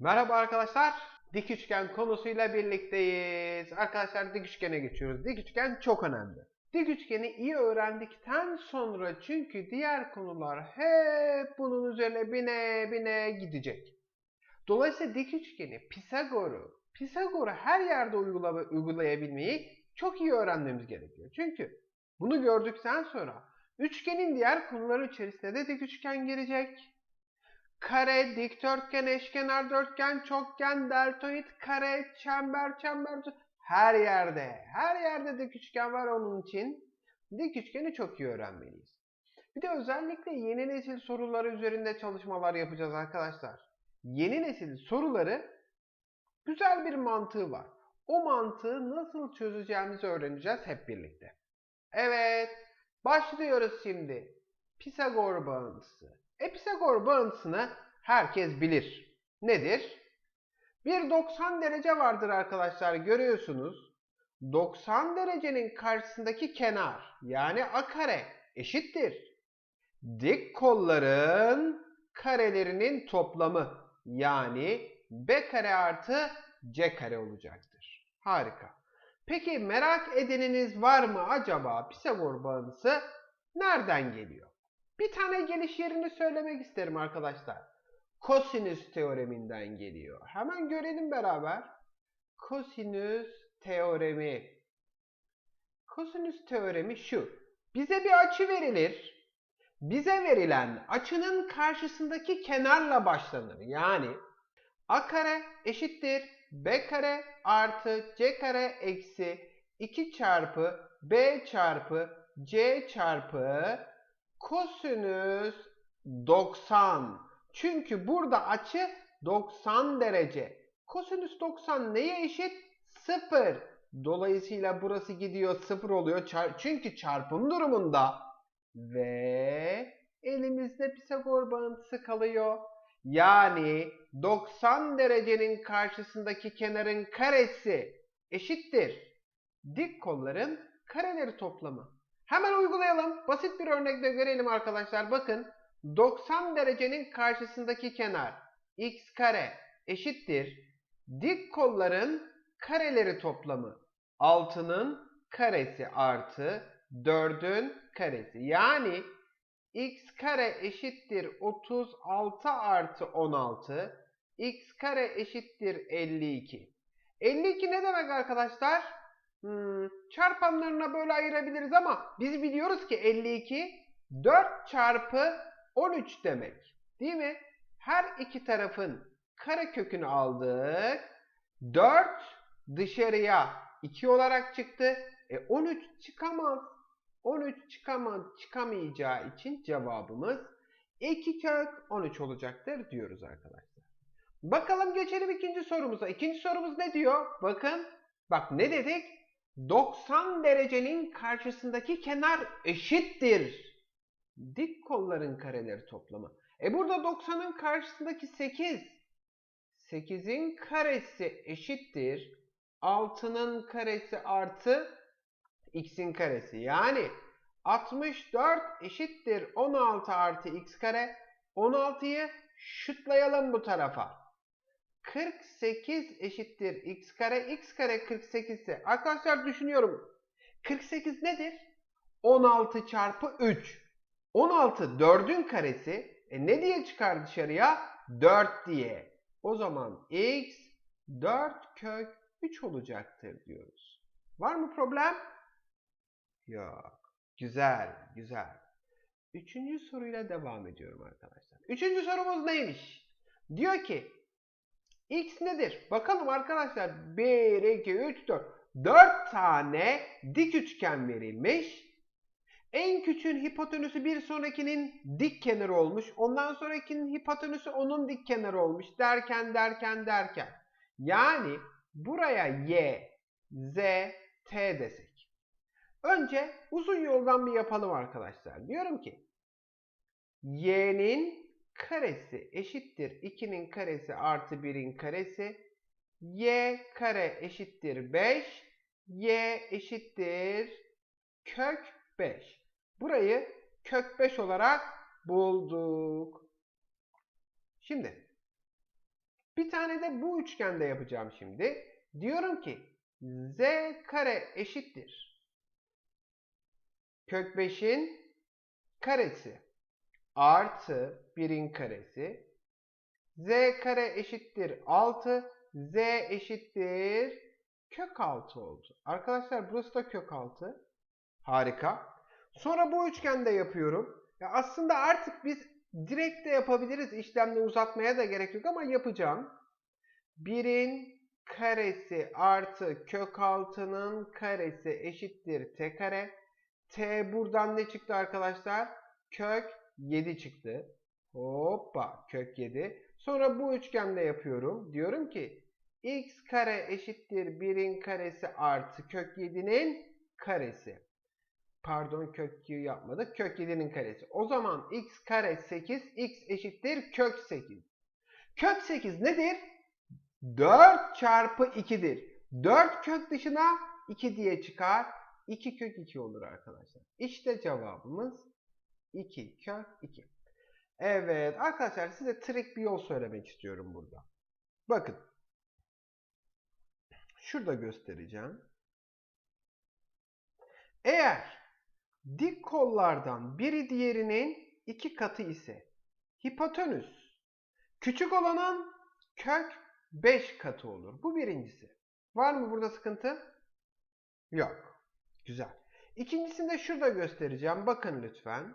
Merhaba arkadaşlar. Dik üçgen konusuyla birlikteyiz. Arkadaşlar dik üçgene geçiyoruz. Dik üçgen çok önemli. Dik üçgeni iyi öğrendikten sonra çünkü diğer konular hep bunun üzerine bine bine gidecek. Dolayısıyla dik üçgeni, Pisagor'u, Pisagor'u her yerde uygulayabilmeyi çok iyi öğrenmemiz gerekiyor. Çünkü bunu gördükten sonra üçgenin diğer konuları içerisinde de dik üçgen gelecek kare, dikdörtgen, eşkenar dörtgen, çokgen, deltoid, kare, çember, çember, her yerde, her yerde dik üçgen var onun için dik üçgeni çok iyi öğrenmeliyiz. Bir de özellikle yeni nesil soruları üzerinde çalışmalar yapacağız arkadaşlar. Yeni nesil soruları güzel bir mantığı var. O mantığı nasıl çözeceğimizi öğreneceğiz hep birlikte. Evet, başlıyoruz şimdi. Pisagor bağıntısı. E Pisagor bağıntısını herkes bilir. Nedir? Bir 90 derece vardır arkadaşlar görüyorsunuz. 90 derecenin karşısındaki kenar yani a kare eşittir. Dik kolların karelerinin toplamı yani b kare artı c kare olacaktır. Harika. Peki merak edeniniz var mı acaba Pisagor bağıntısı nereden geliyor? Bir tane geliş yerini söylemek isterim arkadaşlar. Kosinüs teoreminden geliyor. Hemen görelim beraber. Kosinüs teoremi. Kosinüs teoremi şu. Bize bir açı verilir. Bize verilen açının karşısındaki kenarla başlanır. Yani a kare eşittir b kare artı c kare eksi 2 çarpı b çarpı c çarpı kosinüs 90. Çünkü burada açı 90 derece. Kosinüs 90 neye eşit? 0. Dolayısıyla burası gidiyor 0 oluyor. Çar çünkü çarpım durumunda ve elimizde Pisagor bağıntısı kalıyor. Yani 90 derecenin karşısındaki kenarın karesi eşittir. Dik kolların kareleri toplamı. Hemen uygulayalım. Basit bir örnekle görelim arkadaşlar. Bakın 90 derecenin karşısındaki kenar x kare eşittir. Dik kolların kareleri toplamı 6'nın karesi artı 4'ün karesi. Yani x kare eşittir 36 artı 16. x kare eşittir 52. 52 ne demek arkadaşlar? Hmm, çarpanlarına böyle ayırabiliriz ama biz biliyoruz ki 52 4 çarpı 13 demek. Değil mi? Her iki tarafın kare kökünü aldık. 4 dışarıya 2 olarak çıktı. E 13 çıkamaz. 13 çıkamaz, çıkamayacağı için cevabımız 2 kök 13 olacaktır diyoruz arkadaşlar. Bakalım geçelim ikinci sorumuza. İkinci sorumuz ne diyor? Bakın. Bak ne dedik? 90 derecenin karşısındaki kenar eşittir. Dik kolların kareleri toplamı. E burada 90'ın karşısındaki 8. 8'in karesi eşittir. 6'nın karesi artı x'in karesi. Yani 64 eşittir 16 artı x kare. 16'yı şutlayalım bu tarafa. 48 eşittir x kare. x kare 48 ise arkadaşlar düşünüyorum. 48 nedir? 16 çarpı 3. 16 4'ün karesi. E ne diye çıkar dışarıya? 4 diye. O zaman x 4 kök 3 olacaktır diyoruz. Var mı problem? Yok. Güzel, güzel. Üçüncü soruyla devam ediyorum arkadaşlar. Üçüncü sorumuz neymiş? Diyor ki X nedir? Bakalım arkadaşlar. 1, 2, 3, 4. 4 tane dik üçgen verilmiş. En küçüğün hipotenüsü bir sonrakinin dik kenarı olmuş. Ondan sonrakinin hipotenüsü onun dik kenarı olmuş. Derken derken derken. Yani buraya Y, Z, T desek. Önce uzun yoldan bir yapalım arkadaşlar. Diyorum ki Y'nin karesi eşittir 2'nin karesi artı 1'in karesi. Y kare eşittir 5. Y eşittir kök 5. Burayı kök 5 olarak bulduk. Şimdi Bir tane de bu üçgende yapacağım şimdi. Diyorum ki z kare eşittir. Kök 5'in karesi artı 1'in karesi. z kare eşittir 6. z eşittir kök 6 oldu. Arkadaşlar burası da kök 6. Harika. Sonra bu üçgende yapıyorum. Ya aslında artık biz direkt de yapabiliriz. İşlemle uzatmaya da gerek yok ama yapacağım. 1'in karesi artı kök 6'nın karesi eşittir t kare. T buradan ne çıktı arkadaşlar? Kök 7 çıktı. Hoppa kök 7. Sonra bu üçgende yapıyorum. Diyorum ki x kare eşittir 1'in karesi artı kök 7'nin karesi. Pardon kök 2'yi yapmadık. Kök 7'nin karesi. O zaman x kare 8 x eşittir kök 8. Kök 8 nedir? 4 çarpı 2'dir. 4 kök dışına 2 diye çıkar. 2 kök 2 olur arkadaşlar. İşte cevabımız 2 kök 2. Evet arkadaşlar size trik bir yol söylemek istiyorum burada. Bakın. Şurada göstereceğim. Eğer dik kollardan biri diğerinin iki katı ise hipotenüs küçük olanın kök 5 katı olur. Bu birincisi. Var mı burada sıkıntı? Yok. Güzel. İkincisini de şurada göstereceğim. Bakın lütfen.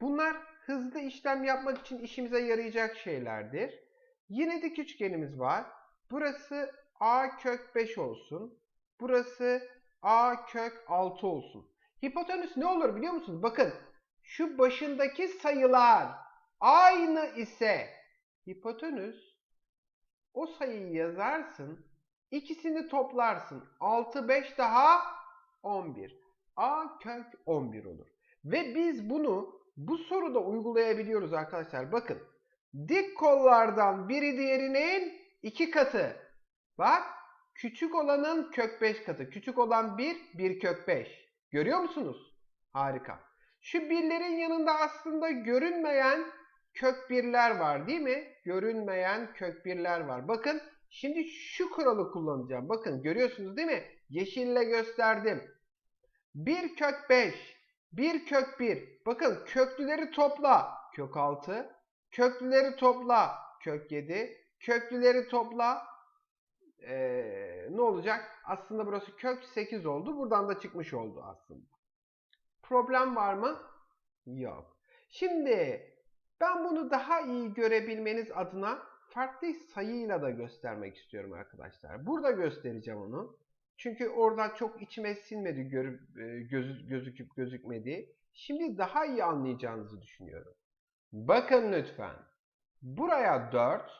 Bunlar hızlı işlem yapmak için işimize yarayacak şeylerdir. Yine dik üçgenimiz var. Burası a kök 5 olsun. Burası a kök 6 olsun. Hipotenüs ne olur biliyor musunuz? Bakın şu başındaki sayılar aynı ise hipotenüs o sayıyı yazarsın. ikisini toplarsın. 6 5 daha 11. A kök 11 olur. Ve biz bunu bu soruda uygulayabiliyoruz arkadaşlar. Bakın. Dik kollardan biri diğerinin iki katı. Bak. Küçük olanın kök 5 katı. Küçük olan 1, 1 kök 5. Görüyor musunuz? Harika. Şu birlerin yanında aslında görünmeyen kök birler var değil mi? Görünmeyen kök birler var. Bakın şimdi şu kuralı kullanacağım. Bakın görüyorsunuz değil mi? Yeşille gösterdim. 1 kök 5, 1 kök 1. Bakın köklüleri topla. Kök 6. Köklüleri topla. Kök 7. Köklüleri topla. Ee, ne olacak? Aslında burası kök 8 oldu. Buradan da çıkmış oldu aslında. Problem var mı? Yok. Şimdi ben bunu daha iyi görebilmeniz adına farklı sayıyla da göstermek istiyorum arkadaşlar. Burada göstereceğim onu. Çünkü orada çok içime sinmedi, görüp, göz, gözüküp gözükmedi. Şimdi daha iyi anlayacağınızı düşünüyorum. Bakın lütfen. Buraya 4.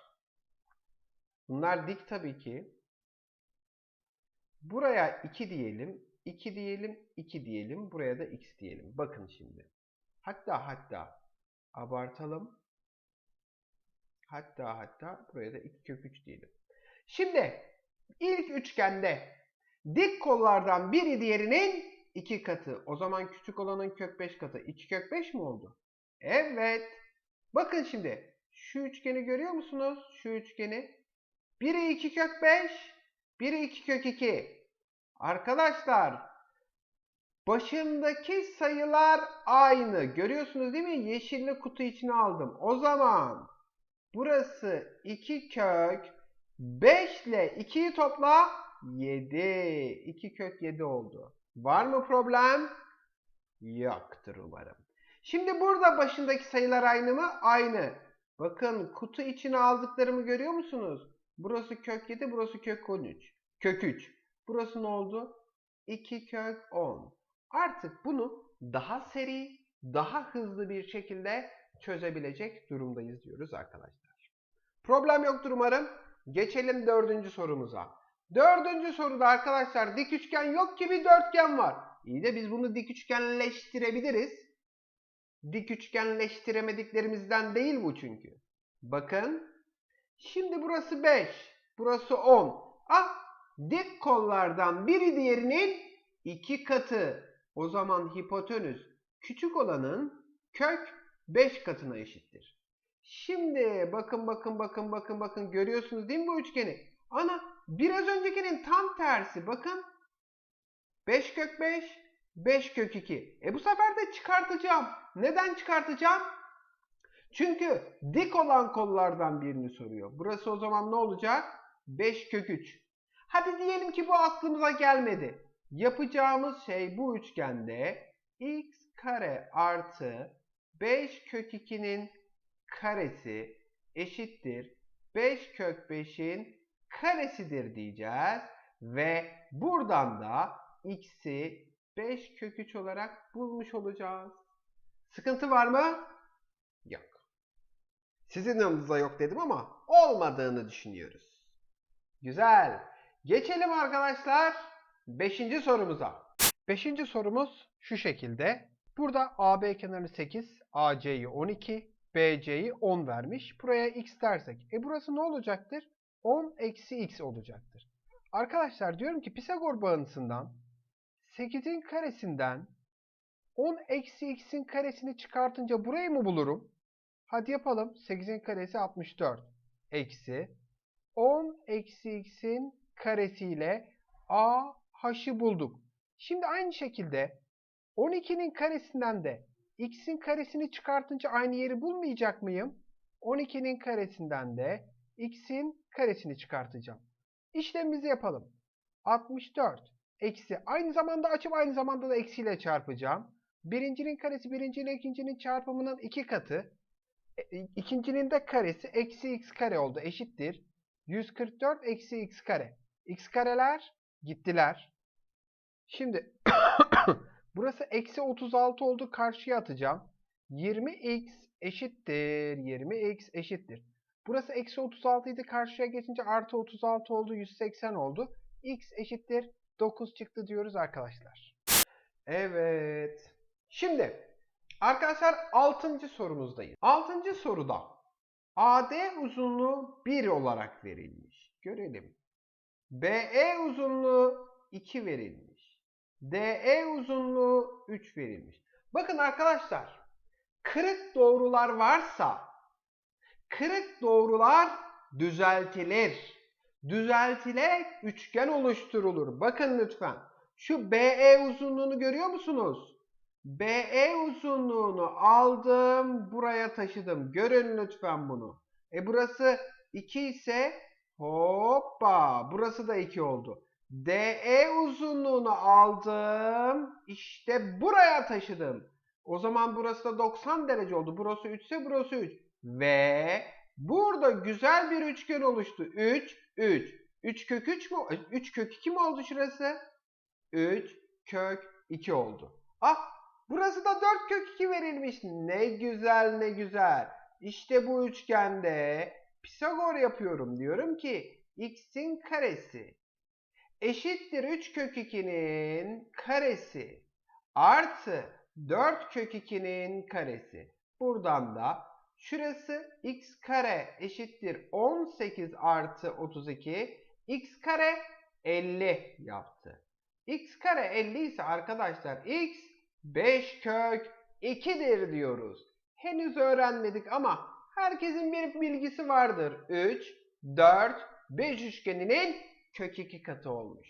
Bunlar dik tabii ki. Buraya 2 diyelim. 2 diyelim, 2 diyelim. Buraya da x diyelim. Bakın şimdi. Hatta hatta abartalım. Hatta hatta buraya da 2 kök 3 diyelim. Şimdi ilk üçgende dik kollardan biri diğerinin 2 katı. O zaman küçük olanın kök 5 katı. 2 kök 5 mi oldu? Evet. Bakın şimdi. Şu üçgeni görüyor musunuz? Şu üçgeni. Biri 2 kök 5. Biri 2 kök 2. Arkadaşlar başındaki sayılar aynı. Görüyorsunuz değil mi? Yeşilli kutu içine aldım. O zaman burası 2 kök 5 ile 2'yi topla 7. 2 kök 7 oldu. Var mı problem? Yoktur umarım. Şimdi burada başındaki sayılar aynı mı? Aynı. Bakın kutu içine aldıklarımı görüyor musunuz? Burası kök 7, burası kök 13. Kök 3. Burası ne oldu? 2 kök 10. Artık bunu daha seri, daha hızlı bir şekilde çözebilecek durumdayız diyoruz arkadaşlar. Problem yoktur umarım. Geçelim dördüncü sorumuza. Dördüncü soruda arkadaşlar dik üçgen yok ki bir dörtgen var. İyi de biz bunu dik üçgenleştirebiliriz. Dik üçgenleştiremediklerimizden değil bu çünkü. Bakın. Şimdi burası 5. Burası 10. Ah dik kollardan biri diğerinin iki katı. O zaman hipotenüs küçük olanın kök 5 katına eşittir. Şimdi bakın bakın bakın bakın bakın görüyorsunuz değil mi bu üçgeni? Ana biraz öncekinin tam tersi bakın. 5 kök 5, 5 kök 2. E bu sefer de çıkartacağım. Neden çıkartacağım? Çünkü dik olan kollardan birini soruyor. Burası o zaman ne olacak? 5 kök 3. Hadi diyelim ki bu aklımıza gelmedi. Yapacağımız şey bu üçgende x kare artı 5 kök 2'nin karesi eşittir 5 kök 5'in karesidir diyeceğiz. Ve buradan da x'i 5 kök 3 olarak bulmuş olacağız. Sıkıntı var mı? Yok. Sizin yanınızda yok dedim ama olmadığını düşünüyoruz. Güzel. Geçelim arkadaşlar 5. sorumuza. 5. sorumuz şu şekilde. Burada AB kenarı 8, AC'yi 12, BC'yi 10 vermiş. Buraya x dersek. E burası ne olacaktır? 10 eksi x olacaktır. Arkadaşlar diyorum ki Pisagor bağıntısından 8'in karesinden 10 eksi x'in karesini çıkartınca burayı mı bulurum? Hadi yapalım. 8'in karesi 64. Eksi 10 eksi x'in karesiyle a h'ı bulduk. Şimdi aynı şekilde 12'nin karesinden de x'in karesini çıkartınca aynı yeri bulmayacak mıyım? 12'nin karesinden de x'in karesini çıkartacağım. İşlemimizi yapalım. 64 eksi aynı zamanda açıp aynı zamanda da eksiyle çarpacağım. Birincinin karesi birincinin ikincinin çarpımının iki katı. E, İkincinin de karesi eksi x kare oldu eşittir. 144 eksi x kare. x kareler gittiler. Şimdi burası eksi 36 oldu karşıya atacağım. 20x eşittir. 20x eşittir. Burası eksi 36 idi karşıya geçince artı 36 oldu 180 oldu. x eşittir 9 çıktı diyoruz arkadaşlar. Evet. Şimdi arkadaşlar 6. sorumuzdayız. 6. soruda AD uzunluğu 1 olarak verilmiş. Görelim. BE uzunluğu 2 verilmiş. DE uzunluğu 3 verilmiş. Bakın arkadaşlar kırık doğrular varsa kırık doğrular düzeltilir. Düzeltilerek üçgen oluşturulur. Bakın lütfen. Şu BE uzunluğunu görüyor musunuz? BE uzunluğunu aldım, buraya taşıdım. Görün lütfen bunu. E burası 2 ise hoppa burası da 2 oldu. DE uzunluğunu aldım, işte buraya taşıdım. O zaman burası da 90 derece oldu. Burası 3 ise burası 3. Ve burada güzel bir üçgen oluştu. 3, 3. 3 kök 3 mü? 3 kök 2 mi oldu şurası? 3 kök 2 oldu. Ah burası da 4 kök 2 verilmiş. Ne güzel ne güzel. İşte bu üçgende Pisagor yapıyorum. Diyorum ki x'in karesi eşittir 3 kök 2'nin karesi artı 4 kök 2'nin karesi. Buradan da şurası x kare eşittir 18 artı 32 x kare 50 yaptı. x kare 50 ise arkadaşlar x 5 kök 2'dir diyoruz. Henüz öğrenmedik ama herkesin bir bilgisi vardır. 3, 4, 5 üçgeninin kök 2 katı olmuş.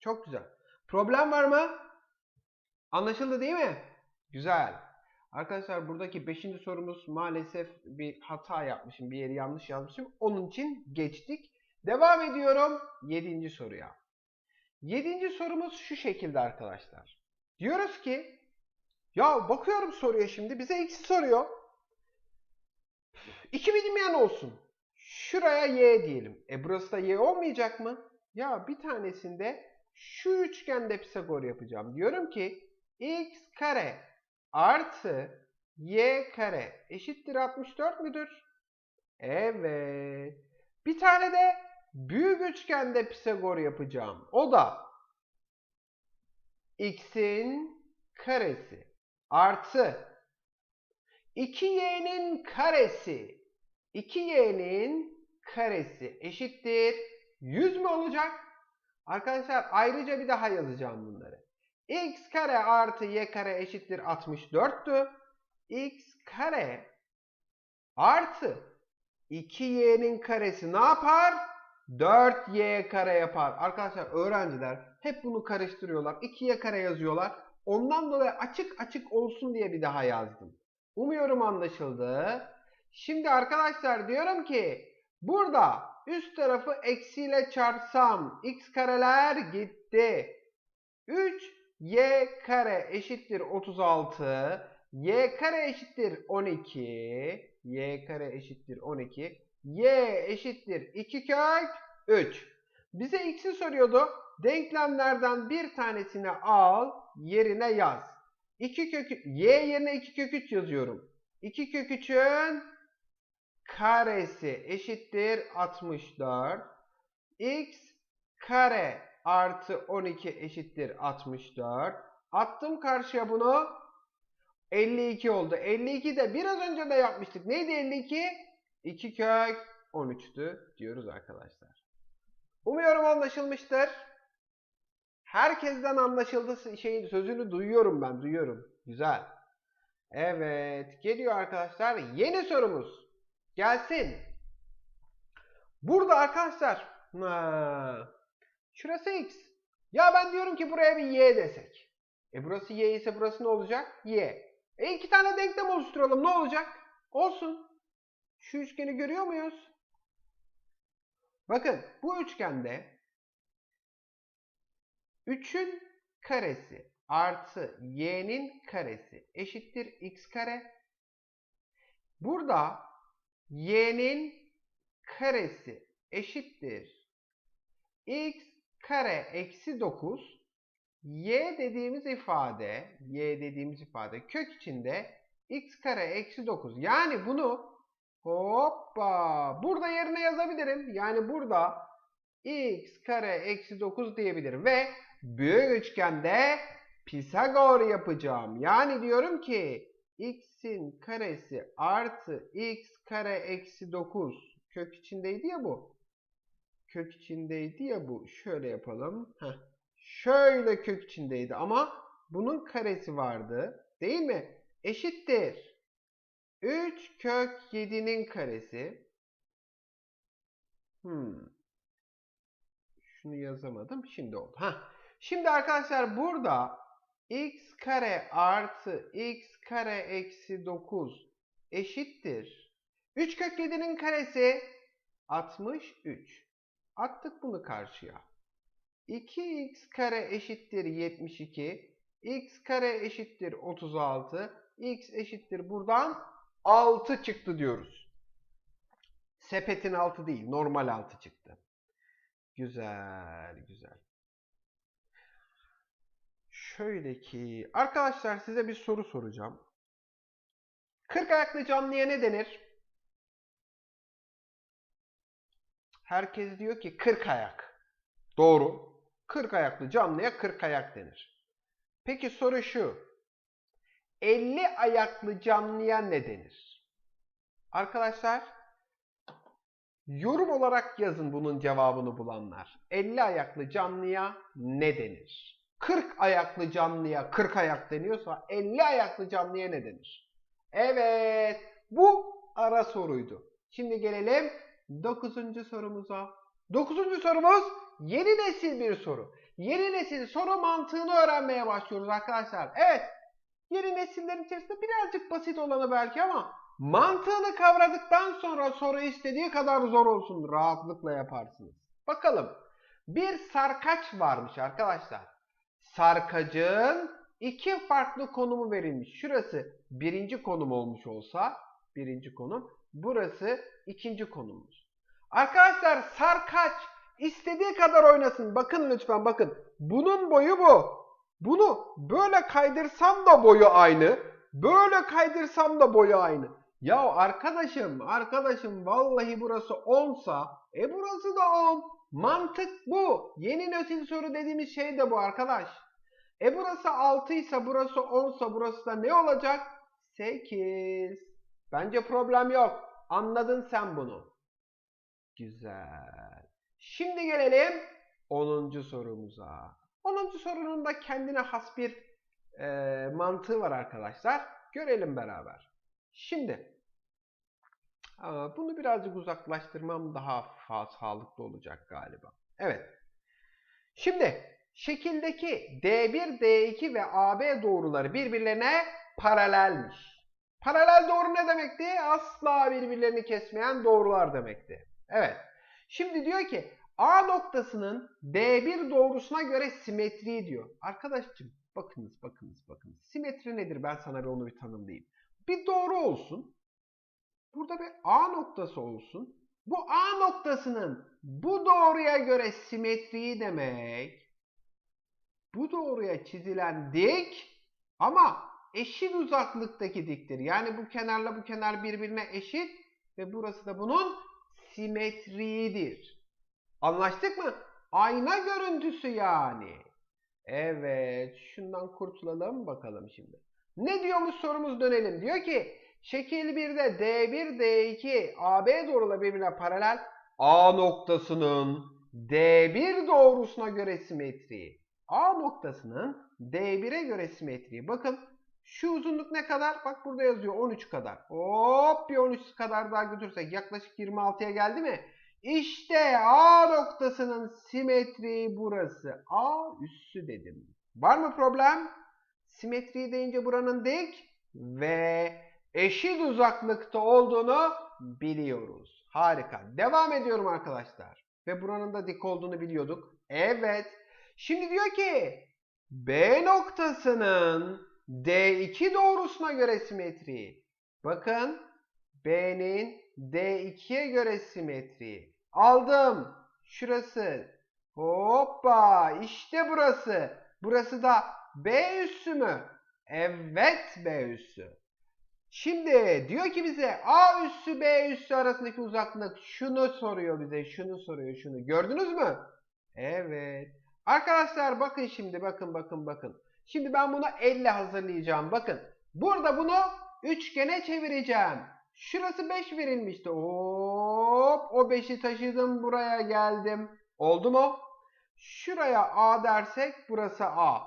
Çok güzel. Problem var mı? Anlaşıldı değil mi? Güzel. Arkadaşlar buradaki 5. sorumuz maalesef bir hata yapmışım. Bir yeri yanlış yazmışım. Onun için geçtik. Devam ediyorum 7. soruya. 7. sorumuz şu şekilde arkadaşlar. Diyoruz ki ya bakıyorum soruya şimdi bize eksi soruyor. İki bilinmeyen olsun. Şuraya y diyelim. E burası da y olmayacak mı? Ya bir tanesinde şu üçgende Pisagor yapacağım. Diyorum ki x kare artı y kare eşittir 64 müdür? Evet. Bir tane de büyük üçgende Pisagor yapacağım. O da x'in karesi artı 2y'nin karesi 2y'nin karesi eşittir 100 mü olacak? Arkadaşlar ayrıca bir daha yazacağım bunları. X kare artı y kare eşittir 64'tü. x kare Artı 2y'nin karesi ne yapar? 4y kare yapar. Arkadaşlar öğrenciler hep bunu karıştırıyorlar. 2y kare yazıyorlar. Ondan dolayı açık açık olsun diye bir daha yazdım. Umuyorum anlaşıldı. Şimdi arkadaşlar diyorum ki burada üst tarafı eksiyle çarpsam x kareler gitti. 3y kare eşittir 36. y kare eşittir 12. y kare eşittir 12. y eşittir 2 kök 3. Bize x'i soruyordu. Denklemlerden bir tanesini al, yerine yaz. 2 kök y yerine 2 kök 3 yazıyorum. 2 kök 3'ün karesi eşittir 64. x kare artı 12 eşittir 64. Attım karşıya bunu. 52 oldu. 52 de biraz önce de yapmıştık. Neydi 52? 2 kök 13'tü diyoruz arkadaşlar. Umuyorum anlaşılmıştır. Herkesten anlaşıldı şeyin sözünü duyuyorum ben, duyuyorum. Güzel. Evet, geliyor arkadaşlar. Yeni sorumuz. Gelsin. Burada arkadaşlar, ha, şurası x. Ya ben diyorum ki buraya bir y desek. E burası y ise burası ne olacak? Y. E iki tane denklem oluşturalım. Ne olacak? Olsun. Şu üçgeni görüyor muyuz? Bakın bu üçgende 3'ün karesi artı y'nin karesi eşittir x kare. Burada y'nin karesi eşittir x kare eksi 9 y dediğimiz ifade y dediğimiz ifade kök içinde x kare eksi 9 yani bunu hoppa burada yerine yazabilirim yani burada x kare eksi 9 diyebilirim ve büyük üçgende Pisagor yapacağım. Yani diyorum ki x'in karesi artı x kare eksi 9 kök içindeydi ya bu. Kök içindeydi ya bu. Şöyle yapalım. Heh. Şöyle kök içindeydi ama bunun karesi vardı. Değil mi? Eşittir. 3 kök 7'nin karesi. Hmm. Şunu yazamadım. Şimdi oldu. Heh. Şimdi arkadaşlar burada x kare artı x kare eksi 9 eşittir. 3 kök 7'nin karesi 63. Attık bunu karşıya. 2x kare eşittir 72. x kare eşittir 36. x eşittir buradan 6 çıktı diyoruz. Sepetin 6 değil normal 6 çıktı. Güzel güzel. Şöyle ki arkadaşlar size bir soru soracağım. 40 ayaklı canlıya ne denir? Herkes diyor ki 40 ayak. Doğru. 40 ayaklı canlıya 40 ayak denir. Peki soru şu. 50 ayaklı canlıya ne denir? Arkadaşlar yorum olarak yazın bunun cevabını bulanlar. 50 ayaklı canlıya ne denir? 40 ayaklı canlıya 40 ayak deniyorsa 50 ayaklı canlıya ne denir? Evet, bu ara soruydu. Şimdi gelelim 9. sorumuza. 9. sorumuz yeni nesil bir soru. Yeni nesil soru mantığını öğrenmeye başlıyoruz arkadaşlar. Evet, yeni nesillerin içerisinde birazcık basit olanı belki ama mantığını kavradıktan sonra soru istediği kadar zor olsun rahatlıkla yaparsınız. Bakalım. Bir sarkaç varmış arkadaşlar sarkacın iki farklı konumu verilmiş. Şurası birinci konum olmuş olsa, birinci konum, burası ikinci konumumuz. Arkadaşlar sarkaç istediği kadar oynasın. Bakın lütfen bakın. Bunun boyu bu. Bunu böyle kaydırsam da boyu aynı. Böyle kaydırsam da boyu aynı. Ya arkadaşım, arkadaşım vallahi burası 10 sa, e burası da 10. Mantık bu. Yeni nesil soru dediğimiz şey de bu arkadaş. E burası 6 ise burası 10 ise burası da ne olacak? 8. Bence problem yok. Anladın sen bunu. Güzel. Şimdi gelelim 10. sorumuza. 10. sorunun da kendine has bir e, mantığı var arkadaşlar. Görelim beraber. Şimdi bunu birazcık uzaklaştırmam daha sağlıklı olacak galiba. Evet. Şimdi şekildeki D1, D2 ve AB doğruları birbirlerine paralelmiş. Paralel doğru ne demekti? Asla birbirlerini kesmeyen doğrular demekti. Evet. Şimdi diyor ki A noktasının D1 doğrusuna göre simetri diyor. Arkadaşım bakınız bakınız bakınız. Simetri nedir? Ben sana bir onu bir tanımlayayım. Bir doğru olsun. Burada bir A noktası olsun. Bu A noktasının bu doğruya göre simetriği demek. Bu doğruya çizilen dik ama eşit uzaklıktaki diktir. Yani bu kenarla bu kenar birbirine eşit ve burası da bunun simetriğidir. Anlaştık mı? Ayna görüntüsü yani. Evet, şundan kurtulalım bakalım şimdi. Ne diyormuş sorumuz dönelim. Diyor ki şekil 1'de D1, D2, AB doğruları birbirine paralel A noktasının D1 doğrusuna göre simetriği. A noktasının D1'e göre simetriği. Bakın şu uzunluk ne kadar? Bak burada yazıyor 13 kadar. Hop bir 13 kadar daha götürsek yaklaşık 26'ya geldi mi? İşte A noktasının simetriği burası. A üssü dedim. Var mı problem? Simetri deyince buranın dik ve eşit uzaklıkta olduğunu biliyoruz. Harika. Devam ediyorum arkadaşlar. Ve buranın da dik olduğunu biliyorduk. Evet. Şimdi diyor ki B noktasının D2 doğrusuna göre simetri. Bakın B'nin D2'ye göre simetri. Aldım. Şurası. Hoppa. İşte burası. Burası da B üssü mü? Evet B üssü. Şimdi diyor ki bize A üssü B üssü arasındaki uzaklık şunu soruyor bize. Şunu soruyor şunu. Gördünüz mü? Evet. Arkadaşlar bakın şimdi bakın bakın bakın. Şimdi ben bunu elle hazırlayacağım. Bakın. Burada bunu üçgene çevireceğim. Şurası 5 verilmişti. Hop o 5'i taşıdım buraya geldim. Oldu mu? Şuraya A dersek burası A.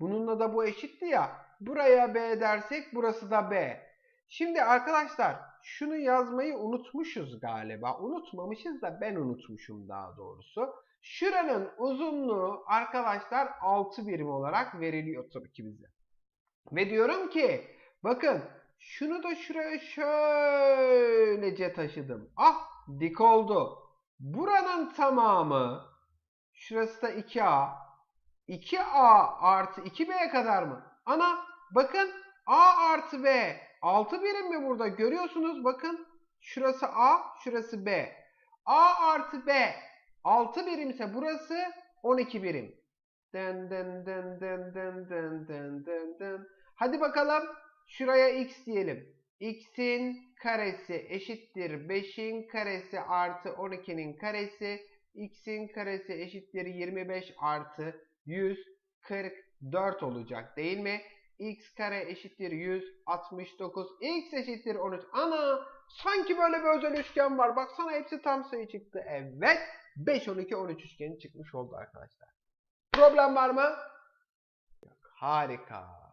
Bununla da bu eşitti ya. Buraya B dersek burası da B. Şimdi arkadaşlar şunu yazmayı unutmuşuz galiba. Unutmamışız da ben unutmuşum daha doğrusu. Şuranın uzunluğu arkadaşlar 6 birim olarak veriliyor tabii ki bize. Ve diyorum ki bakın şunu da şuraya şöylece taşıdım. Ah dik oldu. Buranın tamamı şurası da 2A. 2A artı 2B kadar mı? Ana bakın A artı B 6 birim mi burada? Görüyorsunuz bakın. Şurası A, şurası B. A artı B 6 birimse burası 12 birim. Den den den den den den den den den. Hadi bakalım şuraya x diyelim. x'in karesi eşittir 5'in karesi artı 12'nin karesi. x'in karesi eşittir 25 artı 144 olacak değil mi? x kare eşittir 169. x eşittir 13. Ana sanki böyle bir özel üçgen var. Baksana hepsi tam sayı çıktı. Evet. 5, 12, 13 üçgeni çıkmış oldu arkadaşlar. Problem var mı? Harika.